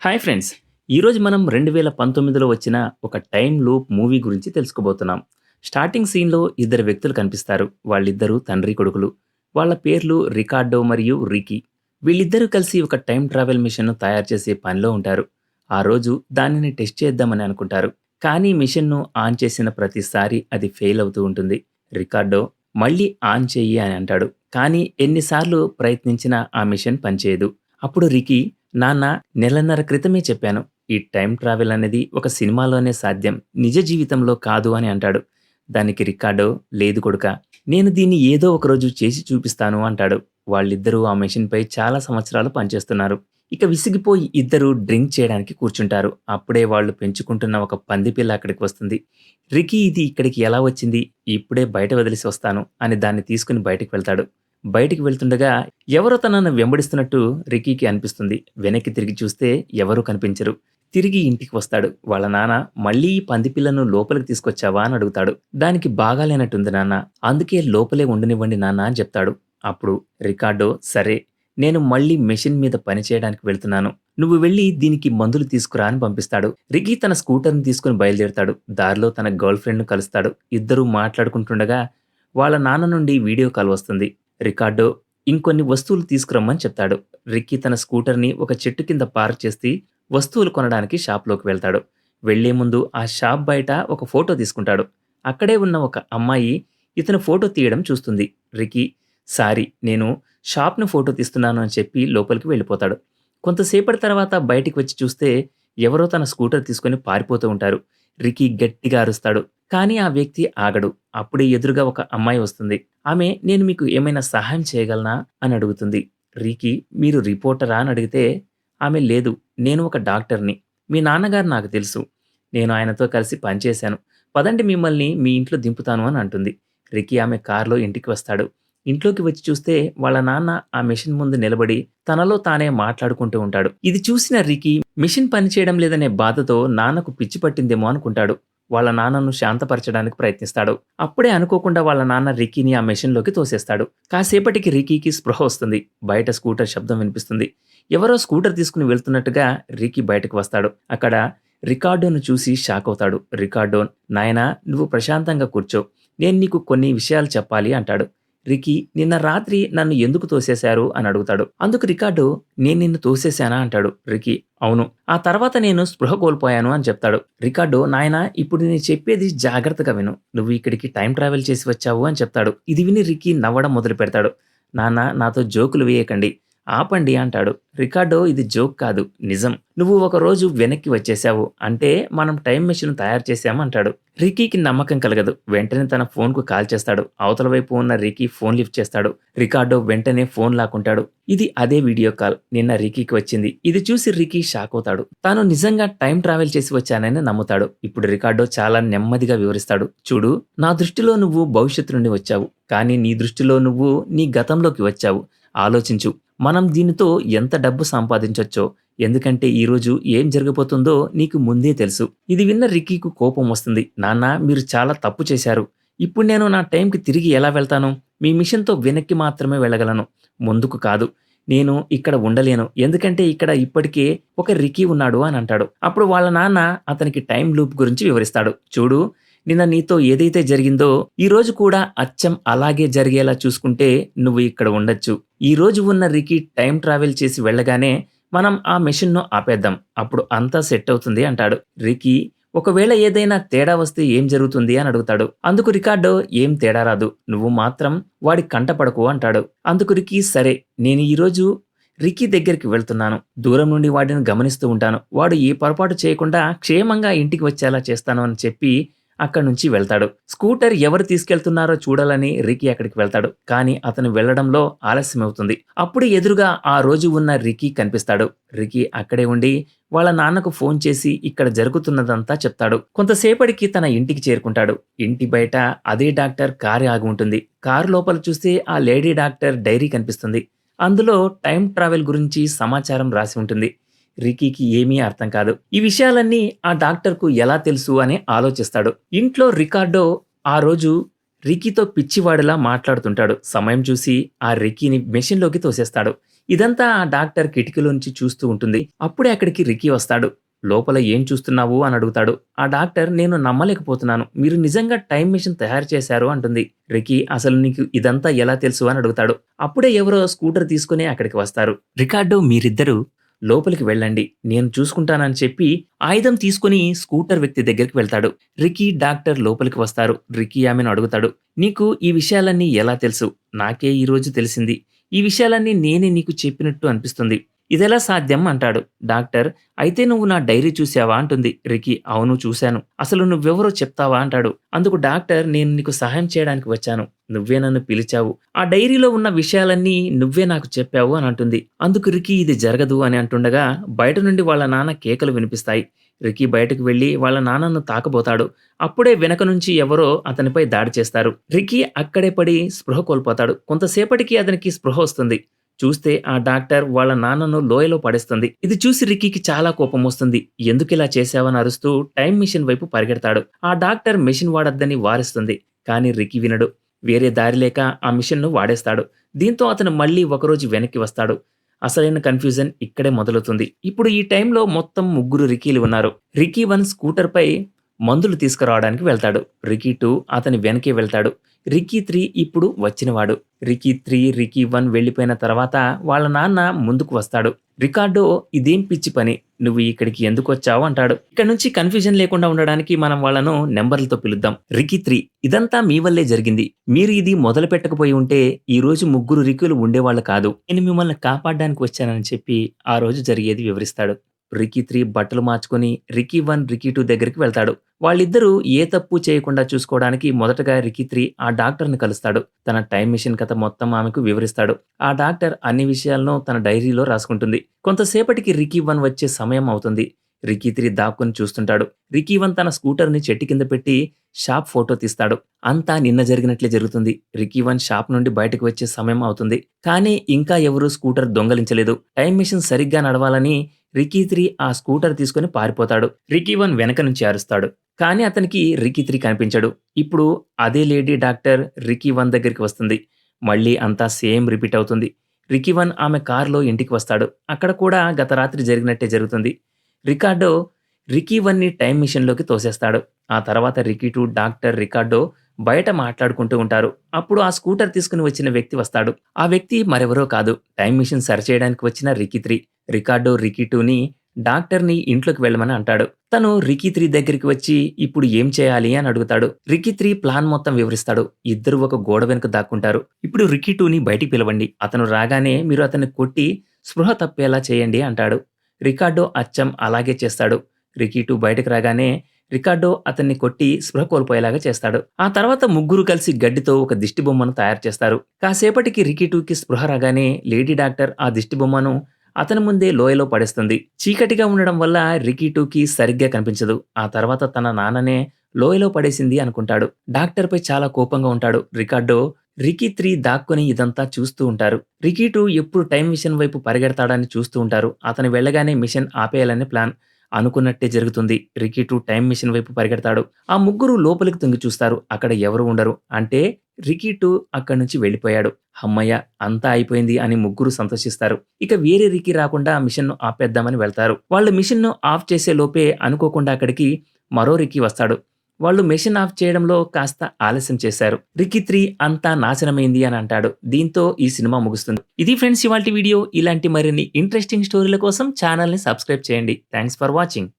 Hi friends ఈరోజు మనం రెండు వేల పంతొమ్మిదిలో వచ్చిన ఒక టైం లూప్ మూవీ గురించి తెలుసుకోబోతున్నాం. స్టార్టింగ్ సీన్లో ఇద్దరు వ్యక్తులు కనిపిస్తారు. వాళ్ళిద్దరూ తండ్రి కొడుకులు. వాళ్ళ పేర్లు రికార్డో మరియు రికీ. వీళ్ళిద్దరూ కలిసి ఒక టైం ట్రావెల్ మిషన్ను తయారు చేసే పనిలో ఉంటారు. ఆ రోజు దానిని టెస్ట్ చేద్దామని అనుకుంటారు. కానీ మిషన్ను ఆన్ చేసిన ప్రతిసారి అది ఫెయిల్ అవుతూ ఉంటుంది. రికార్డో మళ్ళీ ఆన్ చెయ్యి అని అంటాడు. కానీ ఎన్నిసార్లు ప్రయత్నించినా ఆ మిషన్ పనిచేయదు. అప్పుడు రికీ నాన్న నెలన్నర క్రితమే చెప్పాను ఈ టైం ట్రావెల్ అనేది ఒక సినిమాలోనే సాధ్యం నిజ జీవితంలో కాదు అని అంటాడు. దానికి రికార్డో లేదు కొడుక నేను దీన్ని ఏదో ఒకరోజు చేసి చూపిస్తాను అంటాడు. వాళ్ళిద్దరూ ఆ మెషిన్పై చాలా సంవత్సరాలు పనిచేస్తున్నారు. ఇక విసిగిపోయి ఇద్దరు డ్రింక్ చేయడానికి కూర్చుంటారు. అప్పుడే వాళ్ళు పెంచుకుంటున్న ఒక పంది పిల్ల అక్కడికి వస్తుంది. రికీ ఇది ఇక్కడికి ఎలా వచ్చింది? ఇప్పుడే బయట వదిలేసి వస్తాను అని దాన్ని తీసుకుని బయటకు వెళ్తాడు. బయటికి వెళ్తుండగా ఎవరో తనను వెంబడిస్తున్నట్టు రికీకి అనిపిస్తుంది. వెనక్కి తిరిగి చూస్తే ఎవరూ కనిపించరు. తిరిగి ఇంటికి వస్తాడు. వాళ్ళ నాన్న మళ్ళీ పందిపిల్లను పంది పిల్లను లోపలికి తీసుకొచ్చావా? అని అడుగుతాడు. దానికి బాగాలేనట్టుంది నాన్న. అందుకే లోపలే ఉండనివ్వండి నాన్న అని చెప్తాడు. అప్పుడు రికార్డో సరే నేను మళ్ళీ మెషిన్ మీద పనిచేయడానికి వెళ్తున్నాను. నువ్వు వెళ్ళి దీనికి మందులు తీసుకురా అని పంపిస్తాడు. రికీ తన స్కూటర్ని తీసుకుని బయలుదేరుతాడు. దారిలో తన గర్ల్ ఫ్రెండ్ను కలుస్తాడు. ఇద్దరూ మాట్లాడుకుంటుండగా వాళ్ళ నాన్న నుండి వీడియో కాల్ వస్తుంది. రికార్డో ఇంకొన్ని వస్తువులు తీసుకురమ్మని చెప్తాడు. రిక్కీ తన స్కూటర్ని ఒక చెట్టు కింద పార్క్ చేసి వస్తువులు కొనడానికి షాప్లోకి వెళ్తాడు. వెళ్ళే ముందు ఆ షాప్ బయట ఒక ఫోటో తీసుకుంటాడు. అక్కడే ఉన్న ఒక అమ్మాయి ఇతను ఫోటో తీయడం చూస్తుంది. రికీ సారీ నేను షాప్ను ఫోటో తీస్తున్నాను అని చెప్పి లోపలికి వెళ్ళిపోతాడు. కొంతసేపటి తర్వాత బయటికి వచ్చి చూస్తే ఎవరో తన స్కూటర్ తీసుకొని పారిపోతూ ఉంటారు. రికీ గట్టిగా అరుస్తాడు. కానీ ఆ వ్యక్తి ఆగడు. అప్పుడే ఎదురుగా ఒక అమ్మాయి వస్తుంది. ఆమె నేను మీకు ఏమైనా సహాయం చేయగలనా? అని అడుగుతుంది. రీకి మీరు రిపోర్టరా? అని అడిగితే ఆమె లేదు. నేను ఒక డాక్టర్ని. మీ నాన్నగారు నాకు తెలుసు. నేను ఆయనతో కలిసి పనిచేశాను. పదండి మిమ్మల్ని మీ ఇంట్లో దింపుతాను అని అంటుంది. రికీ ఆమె కారులో ఇంటికి వస్తాడు. ఇంట్లోకి వచ్చి చూస్తే వాళ్ళ నాన్న ఆ మిషన్ ముందు నిలబడి తనలో తానే మాట్లాడుకుంటూ ఉంటాడు. ఇది చూసిన రికీ మిషన్ పనిచేయడం లేదనే బాధతో నాన్నకు పిచ్చి పట్టిందేమో అనుకుంటాడు. వాళ్ళ నాన్నను శాంతపరచడానికి ప్రయత్నిస్తాడు. అప్పుడే అనుకోకుండా వాళ్ళ నాన్న రికీని ఆ మెషిన్లోకి తోసేస్తాడు. కాసేపటికి రికీకి స్పృహ వస్తుంది. బయట స్కూటర్ శబ్దం వినిపిస్తుంది. ఎవరో స్కూటర్ తీసుకుని వెళ్తున్నట్టుగా రికీ బయటకు వస్తాడు. అక్కడ రికార్డోను చూసి షాక్ అవుతాడు. రికార్డోన్ నాయనా నువ్వు ప్రశాంతంగా కూర్చో. నేను నీకు కొన్ని విషయాలు చెప్పాలి అంటాడు. రికీ నిన్న రాత్రి నన్ను ఎందుకు తోసేశారు అని అడుగుతాడు. అందుకు రికార్డు నేను నిన్ను తోసేశానా? అంటాడు రికీ. అవును. ఆ తర్వాత నేను స్పృహ కోల్పోయాను అని చెప్తాడు. రికార్డు నాయన ఇప్పుడు నేను చెప్పేది జాగ్రత్తగా విను. నువ్వు ఇక్కడికి టైం ట్రావెల్ చేసి వచ్చావు అని చెప్తాడు. ఇది విని రికీ నవ్వడం మొదలు పెడతాడు నాన్న నాతో జోకులు వేయకండి. ఆపండి అంటాడు. రికార్డో ఇది జోక్ కాదు నిజం. నువ్వు ఒక రోజు వెనక్కి వచ్చేసావు అంటే మనం టైం మెషిన్ తయారు చేశామంటాడు రికీకి నమ్మకం కలగదు. వెంటనే తన ఫోన్కు కాల్ చేస్తాడు. అవతల వైపు ఉన్న రికీ ఫోన్ లిఫ్ట్ చేస్తాడు. రికార్డో వెంటనే ఫోన్ లాక్కుంటాడు. ఇది అదే వీడియో కాల్. నిన్న రికీకి వచ్చింది. ఇది చూసి రికీ షాక్ అవుతాడు. తాను నిజంగా టైం ట్రావెల్ చేసి వచ్చానని నమ్ముతాడు. ఇప్పుడు రికార్డో చాలా నెమ్మదిగా వివరిస్తాడు. చూడు నా దృష్టిలో నువ్వు భవిష్యత్తు నుండి వచ్చావు. కానీ నీ దృష్టిలో నువ్వు నీ గతంలోకి వచ్చావు. ఆలోచించు. మనం దీనితో ఎంత డబ్బు సంపాదించవచ్చో ఎందుకంటే ఈరోజు ఏం జరగబోతుందో నీకు ముందే తెలుసు. ఇది విన్న రిక్కీకు కోపం వస్తుంది. నాన్న మీరు చాలా తప్పు చేశారు. ఇప్పుడు నేను నా టైంకి తిరిగి ఎలా వెళ్తాను? మీ మిషన్తో వెనక్కి మాత్రమే వెళ్ళగలను. ముందుకు కాదు. నేను ఇక్కడ ఉండలేను. ఎందుకంటే ఇక్కడ ఇప్పటికే ఒక రికీ ఉన్నాడు అని అంటాడు. అప్పుడు వాళ్ళ నాన్న అతనికి టైం లూప్ గురించి వివరిస్తాడు. చూడు నిన్న నీతో ఏదైతే జరిగిందో ఈ రోజు కూడా అచ్చం అలాగే జరిగేలా చూసుకుంటే నువ్వు ఇక్కడ ఉండొచ్చు. ఈ రోజు ఉన్న రికి టైం ట్రావెల్ చేసి వెళ్ళగానే మనం ఆ మెషిన్ను ఆపేద్దాం. అప్పుడు అంతా సెట్ అవుతుంది అంటాడు. రికీ ఒకవేళ ఏదైనా తేడా వస్తే ఏం జరుగుతుంది అని అడుగుతాడు. అందుకు రికార్డో ఏం తేడా రాదు. నువ్వు మాత్రం వాడి కంటపడకు అంటాడు. అందుకు రికీ సరే నేను ఈరోజు రికీ దగ్గరికి వెళ్తున్నాను. దూరం నుండి వాడిని గమనిస్తూ ఉంటాను. వాడు ఏ పొరపాటు చేయకుండా క్షేమంగా ఇంటికి వచ్చేలా చేస్తాను అని చెప్పి అక్కడి నుంచి వెళ్తాడు. స్కూటర్ ఎవరు తీసుకెళ్తున్నారో చూడాలని రికీ అక్కడికి వెళ్తాడు. కానీ అతను వెళ్ళడంలో ఆలస్యం అవుతుంది అప్పుడు ఎదురుగా ఆ రోజు ఉన్న రికీ కనిపిస్తాడు. రికీ అక్కడే ఉండి వాళ్ళ నాన్నకు ఫోన్ చేసి ఇక్కడ జరుగుతున్నదంతా చెప్తాడు. కొంతసేపటికి తన ఇంటికి చేరుకుంటాడు. ఇంటి బయట అదే డాక్టర్ కారు ఆగి ఉంటుంది. కారు లోపల చూస్తే ఆ లేడీ డాక్టర్ డైరీ కనిపిస్తుంది. అందులో టైం ట్రావెల్ గురించి సమాచారం రాసి ఉంటుంది. రికీకి ఏమీ అర్థం కాదు. ఈ విషయాలన్నీ ఆ డాక్టర్కు ఎలా తెలుసు అని ఆలోచిస్తాడు. ఇంట్లో రికార్డో ఆ రోజు రికీతో పిచ్చివాడిలా మాట్లాడుతుంటాడు. సమయం చూసి ఆ రికీని మెషిన్లోకి తోసేస్తాడు. ఇదంతా ఆ డాక్టర్ కిటికీలోంచి చూస్తూ ఉంటుంది. అప్పుడే అక్కడికి రికీ వస్తాడు. లోపల ఏం చూస్తున్నావు? అని అడుగుతాడు. ఆ డాక్టర్ నేను నమ్మలేకపోతున్నాను. మీరు నిజంగా టైం మిషన్ తయారు చేశారు? అంటుంది. రికీ అసలు నీకు ఇదంతా ఎలా తెలుసు? అని అడుగుతాడు. అప్పుడే ఎవరో స్కూటర్ తీసుకుని అక్కడికి వస్తారు. రికార్డో మీరిద్దరూ లోపలికి వెళ్ళండి నేను చూసుకుంటానని చెప్పి ఆయుధం తీసుకుని స్కూటర్ వ్యక్తి దగ్గరికి వెళ్తాడు. రికీ డాక్టర్ లోపలికి వస్తారు. రికీ ఆమెను అడుగుతాడు నీకు ఈ విషయాలన్నీ ఎలా తెలుసు? నాకే ఈ రోజు తెలిసింది. ఈ విషయాలన్నీ నేనే నీకు చెప్పినట్టు అనిపిస్తుంది. ఇదెలా సాధ్యం అంటాడు. డాక్టర్ అయితే నువ్వు నా డైరీ చూసావా అంటుంది. రికీ అవును చూశాను. అసలు నువ్వెవరో చెప్తావా? అంటాడు. అందుకు డాక్టర్ నేను నీకు సహాయం చేయడానికి వచ్చాను. నువ్వే నన్ను పిలిచావు. ఆ డైరీలో ఉన్న విషయాలన్నీ నువ్వే నాకు చెప్పావు అని అంటుంది. అందుకు రికీ ఇది జరగదు అని అంటుండగా బయట నుండి వాళ్ళ నాన్న కేకలు వినిపిస్తాయి. రికీ బయటకు వెళ్ళి వాళ్ళ నాన్నను తాకబోతాడు. అప్పుడే వెనక నుంచి ఎవరో అతనిపై దాడి చేస్తారు. రికీ అక్కడే పడి స్పృహ కోల్పోతాడు. కొంతసేపటికి అతనికి స్పృహ వస్తుంది. చూస్తే ఆ డాక్టర్ వాళ్ళ నాన్నను లోయలో పడేస్తుంది. ఇది చూసి రిక్కీకి చాలా కోపం వస్తుంది. ఎందుకు ఇలా చేశావని అరుస్తూ టైం మిషన్ వైపు పరిగెడతాడు. ఆ డాక్టర్ మిషన్ వాడద్దని వారిస్తుంది. కానీ రికీ వినడు. వేరే దారి లేక ఆ మిషన్ను వాడేస్తాడు. దీంతో అతను మళ్ళీ ఒకరోజు వెనక్కి వస్తాడు. అసలైన కన్ఫ్యూజన్ ఇక్కడే మొదలవుతుంది. ఇప్పుడు ఈ టైంలో మొత్తం ముగ్గురు రికీలు ఉన్నారు. రికీ వన్ స్కూటర్ పై మందులు తీసుకురావడానికి వెళ్తాడు. రికీ టూ అతని వెనకే వెళ్తాడు. రికీ త్రీ ఇప్పుడు వచ్చినవాడు. రికీ త్రీ రికీ వన్ వెళ్ళిపోయిన తర్వాత వాళ్ళ నాన్న ముందుకు వస్తాడు. రికార్డో ఇదేం పిచ్చి పని? నువ్వు ఇక్కడికి ఎందుకు వచ్చావు? అంటాడు. ఇక్కడ నుంచి కన్ఫ్యూజన్ లేకుండా ఉండడానికి మనం వాళ్ళను నెంబర్లతో పిలుద్దాం. రికీ త్రీ ఇదంతా మీ వల్లే జరిగింది. మీరు ఇది మొదలు పెట్టకపోయి ఉంటే ఈ రోజు ముగ్గురు రికీలు ఉండేవాళ్ళు కాదు. నేను మిమ్మల్ని కాపాడడానికి వచ్చానని చెప్పి ఆ రోజు జరిగేది వివరిస్తాడు. రికీ త్రీ బట్టలు మార్చుకుని రికీ వన్ రికీ టూ దగ్గరికి వెళ్తాడు. వాళ్ళిద్దరూ ఏ తప్పు చేయకుండా చూసుకోవడానికి మొదటగా రికీ త్రీ ఆ డాక్టర్ని కలుస్తాడు. తన టైం మిషన్ కథ మొత్తం ఆమెకు వివరిస్తాడు. ఆ డాక్టర్ అన్ని విషయాలను తన డైరీలో రాసుకుంటుంది. కొంతసేపటికి రికీ వన్ వచ్చే సమయం అవుతుంది. రికీ త్రీ దాక్కుని చూస్తుంటాడు. రికీ వన్ తన స్కూటర్ని చెట్టు కింద పెట్టి షాప్ ఫోటో తీస్తాడు. అంతా నిన్న జరిగినట్లే జరుగుతుంది. రికీ వన్ షాప్ నుండి బయటకు వచ్చే సమయం అవుతుంది. కానీ ఇంకా ఎవరూ స్కూటర్ దొంగలించలేదు. టైం మిషన్ సరిగ్గా నడవాలని రికీ త్రీ ఆ స్కూటర్ తీసుకుని పారిపోతాడు. రికీ వన్ వెనక నుంచి అరుస్తాడు. కానీ అతనికి రికీ త్రీ కనిపించడు. ఇప్పుడు అదే లేడీ డాక్టర్ రికీ వన్ దగ్గరికి వస్తుంది. మళ్ళీ అంతా సేమ్ రిపీట్ అవుతుంది. రికీ వన్ ఆమె కారులో ఇంటికి వస్తాడు. అక్కడ కూడా గత రాత్రి జరిగినట్టే జరుగుతుంది. రికార్డో రికీ వన్ని టైం మిషన్లోకి తోసేస్తాడు. ఆ తర్వాత రికీ టూ డాక్టర్ రికార్డో బయట మాట్లాడుకుంటూ ఉంటారు. అప్పుడు ఆ స్కూటర్ తీసుకుని వచ్చిన వ్యక్తి వస్తాడు. ఆ వ్యక్తి మరెవరో కాదు. టైం మిషన్ సరిచేయడానికి వచ్చిన రికీ త్రీ. రికార్డో రికీ టూని డాక్టర్ని ఇంట్లోకి వెళ్ళమని అంటాడు. తను రికీ త్రీ దగ్గరికి వచ్చి ఇప్పుడు ఏం చేయాలి అని అడుగుతాడు. రికీ త్రీ ప్లాన్ మొత్తం వివరిస్తాడు. ఇద్దరు ఒక గోడ వెనుక దాక్కుంటారు. ఇప్పుడు రికీ టూని బయటికి పిలవండి. అతను రాగానే మీరు అతన్ని కొట్టి స్పృహ తప్పేలా చేయండి అంటాడు. రికార్డో అచ్చం అలాగే చేస్తాడు. రికీ టూ బయటకు రాగానే రికార్డో అతన్ని కొట్టి స్పృహ కోల్పోయేలాగా చేస్తాడు. ఆ తర్వాత ముగ్గురు కలిసి గడ్డితో ఒక దిష్టి బొమ్మను తయారు చేస్తారు. కాసేపటికి రికీ టూకి స్పృహ రాగానే లేడీ డాక్టర్ ఆ దిష్టి బొమ్మను అతని ముందే లోయలో పడేస్తుంది. చీకటిగా ఉండడం వల్ల రికీ టూకి సరిగ్గా కనిపించదు. ఆ తర్వాత తన నాన్ననే లోయలో పడేసింది అనుకుంటాడు. డాక్టర్పై చాలా కోపంగా ఉంటాడు. రికార్డో రికీ త్రీ దాక్కుని ఇదంతా చూస్తూ ఉంటారు. రికీ టూ ఎప్పుడు టైం మిషన్ వైపు పరిగెడతాడని చూస్తూ ఉంటారు. అతను వెళ్ళగానే మిషన్ ఆపేయాలనే ప్లాన్ అనుకున్నట్టే జరుగుతుంది. రికీ టూ టైం మిషన్ వైపు పరిగెడతాడు. ఆ ముగ్గురు లోపలికి తొంగి చూస్తారు. అక్కడ ఎవరు ఉండరు. అంటే రికీ టూ అక్కడి నుంచి వెళ్ళిపోయాడు. అమ్మయ్య అంతా అయిపోయింది అని ముగ్గురు సంతోషిస్తారు. ఇక వేరే రికీ రాకుండా మిషన్ను ఆపేద్దామని వెళ్తారు. వాళ్ళు మిషన్ను ఆఫ్ చేసే లోపే అనుకోకుండా అక్కడికి మరో రికీ వస్తాడు. వాళ్ళు మెషిన్ ఆఫ్ చేయడంలో కాస్త ఆలస్యం చేశారు. రికీ త్రీ అంతా నాశనమైంది అని అంటాడు. దీంతో ఈ సినిమా ముగుస్తుంది. ఇది ఫ్రెండ్స్ ఇవాళ వీడియో. ఇలాంటి మరిన్ని ఇంట్రెస్టింగ్ స్టోరీల కోసం ఛానల్ని సబ్స్క్రైబ్ చేయండి. Thanks for watching